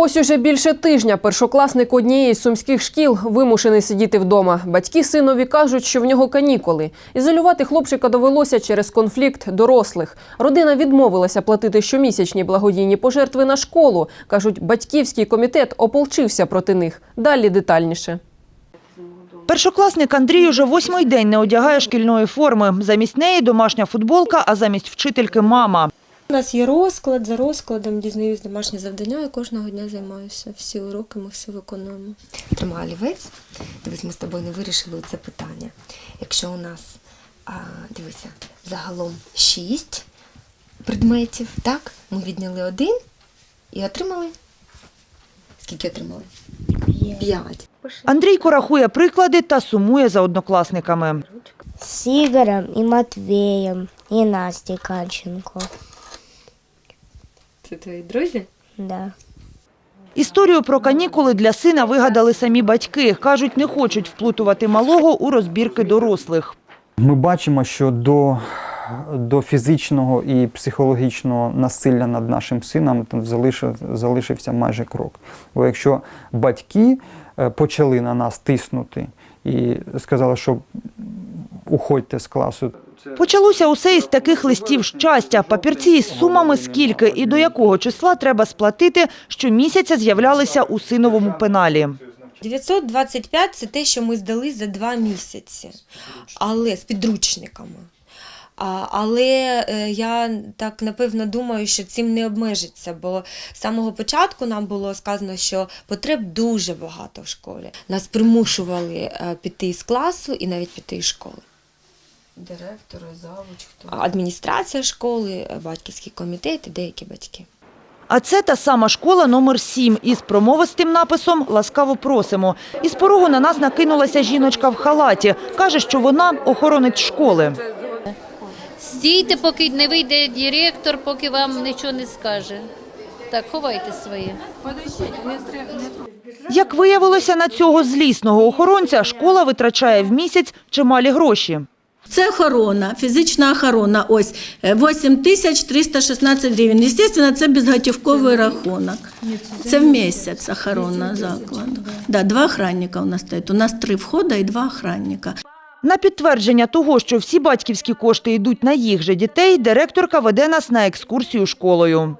Ось уже більше тижня першокласник однієї з сумських шкіл вимушений сидіти вдома. Батьки синові кажуть, що в нього канікули. Ізолювати хлопчика довелося через конфлікт дорослих. Родина відмовилася платити щомісячні благодійні пожертви на школу. кажуть, батьківський комітет ополчився проти них. Далі детальніше. Першокласник Андрій уже восьмий день не одягає шкільної форми. Замість неї домашня футболка, а замість вчительки – мама. У нас є розклад, за розкладом дізнаюсь домашні завдання, і кожного дня займаюся. Всі уроки ми все виконуємо. Тримай олівець. Дивись, ми з тобою не вирішили це питання. Якщо у нас, а, дивися, загалом шість предметів, так? Ми відняли один і отримали. Скільки отримали? П'ять. Андрійко рахує приклади та сумує за однокласниками. С Игорем и Матвеем и Настей Кальченко. Це твої друзі? Да. Історію про канікули для сина вигадали самі батьки. Кажуть, не хочуть вплутувати малого у розбірки дорослих. Ми бачимо, що до, до фізичного і психологічного насилля над нашим сином там залишив, залишився майже крок. Бо якщо батьки е, почали на нас тиснути і сказали, що уходьте з класу, Почалося усе із таких листів щастя. Папірці із сумами скільки і до якого числа треба сплатити, щомісяця з'являлися у синовому пеналі. 925 – це те, що ми здали за два місяці, але з підручниками. Але е, я так напевно думаю, що цим не обмежиться, бо з самого початку нам було сказано, що потреб дуже багато в школі. Нас примушували е, піти з класу і навіть піти із школи. Директори, завуч, хто? Адміністрація школи, е, батьківський комітет і деякі батьки. А це та сама школа номер 7 із промовистим написом «Ласкаво просимо». Із порогу на нас накинулася жіночка в халаті. Каже, що вона охоронить школи. Стійте, поки не вийде директор, поки вам нічого не скаже. Так, ховайте своє. Як виявилося, на цього злісного охоронця школа витрачає в місяць чималі гроші. Це охорона, фізична охорона. Ось е, 8 тисяч 316 гривень. Звісно, це безготівковий рахунок. Це в місяць охорона закладу. Да, два охранника у нас стоять. У нас три входи і два охранника. На підтвердження того, що всі батьківські кошти йдуть на їх же дітей, директорка веде нас на екскурсію школою.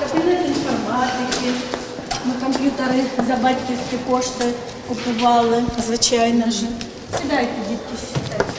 Кабінет інформатики. Ми комп'ютери за батьківські кошти купували, звичайно ж. Сідайте, дітки, сідайте.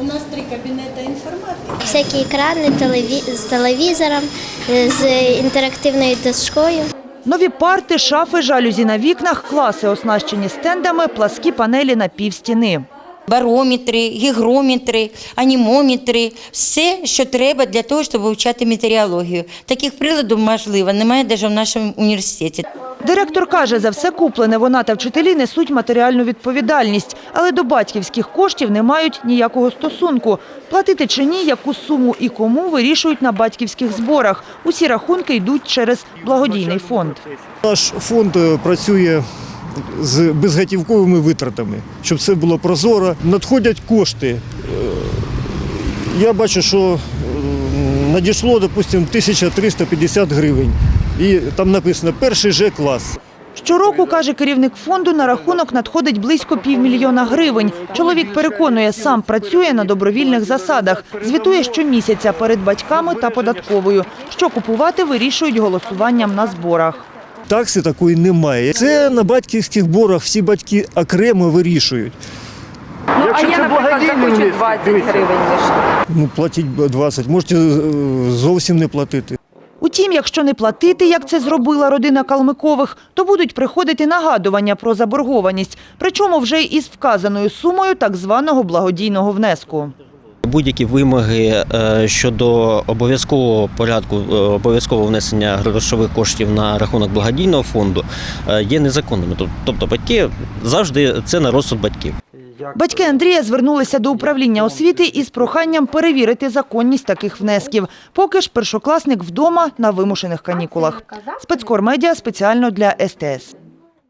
У нас три кабінети інформатики. Всякі екрани телеві... з телевізором, е, з інтерактивною дошкою. Нові парти, шафи, жалюзі на вікнах, класи оснащені стендами, пласкі панелі на півстіни. Барометри, гігрометри, анімометри, все, що треба для того, щоб вивчати метеорологію. Таких приладів, можливо, немає навіть в нашому університеті. Директор каже, за все куплене вона та вчителі несуть матеріальну відповідальність, але до батьківських коштів не мають ніякого стосунку. Платити чи ні, яку суму і кому вирішують на батьківських зборах. Усі рахунки йдуть через благодійний фонд. Наш фонд е, працює з безготівковими витратами, щоб це було прозоро. Надходять кошти. Е, Я бачу, що е, надійшло, допустимо, 1350 гривень. І там написано перший же клас. Щороку, каже керівник фонду, на рахунок надходить близько півмільйона гривень. Чоловік переконує, сам працює на добровільних засадах. Звітує щомісяця перед батьками та податковою. Що купувати, вирішують голосуванням на зборах. Такси такої немає. Це на батьківських борах всі батьки окремо вирішують. Ну, а я, наприклад, захочу 20 гривень лише. Ну, платіть 20, можете е, зовсім не платити. Утім, якщо не платити, як це зробила родина Калмикових, то будуть приходити нагадування про заборгованість, причому вже із вказаною сумою так званого благодійного внеску. Будь-які вимоги е, щодо обов'язкового порядку е, обов'язкового внесення грошових коштів на рахунок благодійного фонду е, є незаконними. Тоб- Тобто батьки завжди це на розсуд батьків. Батьки Андрія звернулися до управління освіти із проханням перевірити законність таких внесків. Поки ж першокласник вдома на вимушених канікулах. Спецкор медіа спеціально для СТС.